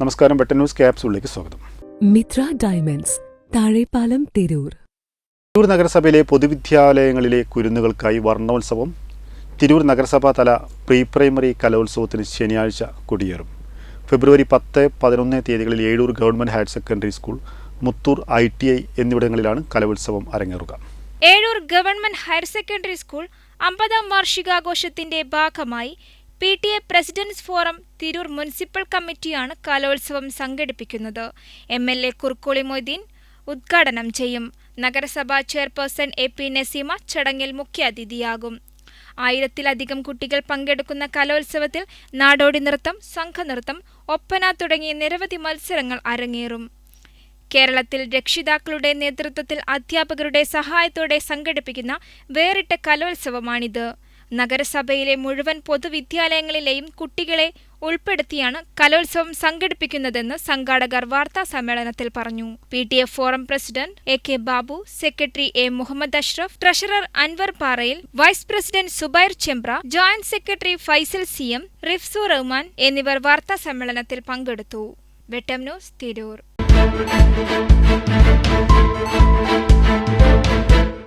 നമസ്കാരം button news ക്യാപ്സൂളിലേക്ക് സ്വാഗതം. മിത്ര ഡയമണ്ട്സ് താഴെപ്പാലം തിരൂർ. തിരൂർ നഗരസഭയിലെ പൊതുവിദ്യാലയങ്ങളിലെ കുരുന്നുകൾക്കായി വർണോത്സവം. തിരൂർ നഗരസഭാ തല പ്രീ പ്രൈമറി കലോത്സവത്തിന് ശനിയാഴ്ച കൊടിയേറും. ഫെബ്രുവരി പത്ത് പതിനൊന്ന് തീയതികളിൽ Ezhur government higher secondary school Muthur I T I എന്നിവിടങ്ങളിലാണ് കലോത്സവം അരങ്ങേറുക. Ezhur government higher secondary school അമ്പതാം വാർഷികാഘോഷത്തിന്റെ ഭാഗമായി P T A presidents forum Tirur municipal കമ്മിറ്റിയാണ് കലോത്സവം സംഘടിപ്പിക്കുന്നത്. M L A Kurukkoli Moideen ഉദ്ഘാടനം ചെയ്യും. നഗരസഭാ ചെയർപേഴ്സൺ എ പി നസീമ ചടങ്ങിൽ മുഖ്യാതിഥിയാകും ആയിരത്തിലധികം കുട്ടികൾ പങ്കെടുക്കുന്ന കലോത്സവത്തിൽ നാടോടി നൃത്തം സംഘനൃത്തം ഒപ്പന തുടങ്ങിയ നിരവധി മത്സരങ്ങൾ അരങ്ങേറും. കേരളത്തിൽ രക്ഷിതാക്കളുടെ നേതൃത്വത്തിൽ അധ്യാപകരുടെ സഹായത്തോടെ സംഘടിപ്പിക്കുന്ന വേറിട്ട കലോത്സവമാണിത്. നഗരസഭയിലെ മുഴുവൻ പൊതുവിദ്യാലയങ്ങളിലെയും കുട്ടികളെ ഉൾപ്പെടുത്തിയാണ് കലോത്സവം സംഘടിപ്പിക്കുന്നതെന്ന് സംഘാടകർ വാർത്താ സമ്മേളനത്തിൽ പറഞ്ഞു. P T F forum president A K Babu secretary A Muhammad Ashraf treasurer Anvar Parayil vice president Zubair Chembra joint secretary Faisal C M Rifsu Rahman എന്നിവർ വാർത്താ സമ്മേളനത്തിൽ പങ്കെടുത്തു. വെട്ടം ന്യൂസ് തിരൂർ.